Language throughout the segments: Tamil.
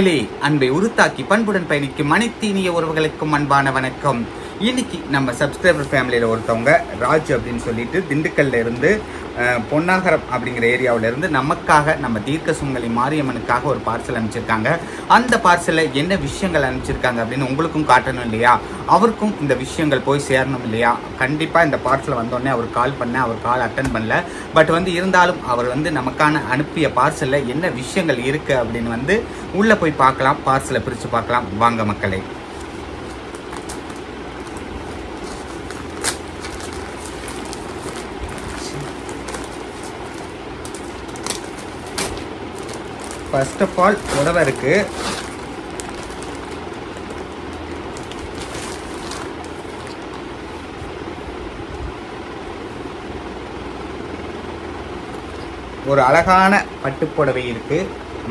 அன்பை உருத்தாக்கி பண்புடன் பயணிக்கும் அனைத்து இனிய உறவுகளுக்கும் அன்பான வணக்கம். இன்னைக்கு நம்ம சப்ஸ்கிரைபர் ஃபேமிலியில் ஒருத்தவங்க ராஜ் அப்படின்னு சொல்லிட்டு திண்டுக்கல்ல இருந்து பொன்னாகரம் அப்படிங்கிற ஏரியாவிலேருந்து நமக்காக நம்ம தீர்க்க சுங்கலி மாரியம்மனுக்காக ஒரு பார்சல் அனுப்பிச்சிருக்காங்க. அந்த பார்சலில் என்ன விஷயங்கள் அனுப்பிச்சிருக்காங்க அப்படின்னு உங்களுக்கும் காட்டணும் இல்லையா? அவருக்கும் இந்த விஷயங்கள் போய் சேரணும் இல்லையா? கண்டிப்பாக இந்த பார்சல் வந்தோடனே அவர் கால் பண்ண அவர் கால் அட்டன் பண்ணல. பட் வந்து இருந்தாலும் அவர் வந்து நமக்கான அனுப்பிய பார்சலில் என்ன விஷயங்கள் இருக்குது அப்படின்னு வந்து உள்ளே போய் பார்க்கலாம் பார்சலை பிரித்து பார்க்கலாம். வாங்க மக்களே. ஃபர்ஸ்ட் ஆஃப் ஆல் உடவை இருக்கு. ஒரு அழகான பட்டுப்புடவை இருக்கு.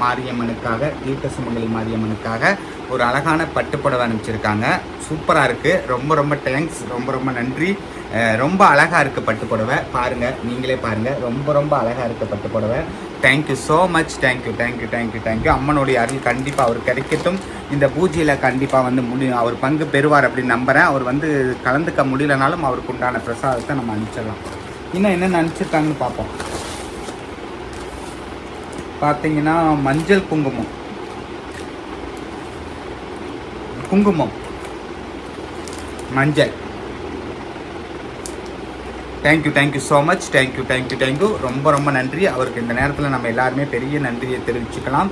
மாரியம்மனுக்காக தீர்க்க சுமங்கலி மாரியம்மனுக்காக ஒரு அழகான பட்டுப்புடவை அனுப்பிச்சிருக்காங்க. சூப்பராக இருக்குது ரொம்ப ரொம்ப தேங்க்ஸ் ரொம்ப ரொம்ப நன்றி. ரொம்ப அழகாக இருக்குது பட்டுப்புடவை. பாருங்க. நீங்களே பாருங்கள் ரொம்ப ரொம்ப அழகாக இருக்குது பட்டுப்புடவை. Thank you so much thank you thank you thank you thank you அம்மனுடைய அருள் கண்டிப்பாக அவர் கிடைக்கட்டும். இந்த பூஜையில் கண்டிப்பாக வந்து முடி அவர் பங்கு பெறுவார் அப்படின்னு நம்புகிறேன் அவர் வந்து கலந்துக்க முடியலனாலும் அவருக்கு உண்டான பிரசாதத்தை நம்ம அனுப்பிச்சிடலாம். இன்னும் என்னென்ன நினச்சிருக்காங்கன்னு பார்ப்போம். பார்த்தீங்கன்னா மஞ்சள் குங்குமம். குங்குமம். மஞ்சள். Thank you thank you so much thank you thank you thank you ரொம்ப ரொம்ப நன்றி. அவருக்கு இந்த நேரத்தில் நம்ம எல்லாருமே பெரிய நன்றியை தெரிவிச்சுக்கலாம்.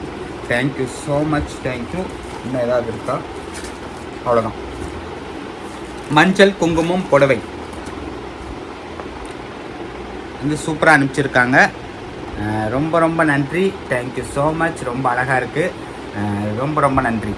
Thank you so much thank you இன்னும் ஏதாவது இருக்கா? அவ்வளோதான் மஞ்சள் குங்குமம் புடவை. வந்து சூப்பராக அனுப்பிச்சிருக்காங்க. ரொம்ப ரொம்ப நன்றி. தேங்க்யூ ஸோ மச் ரொம்ப அழகாக இருக்குது ரொம்ப ரொம்ப நன்றி.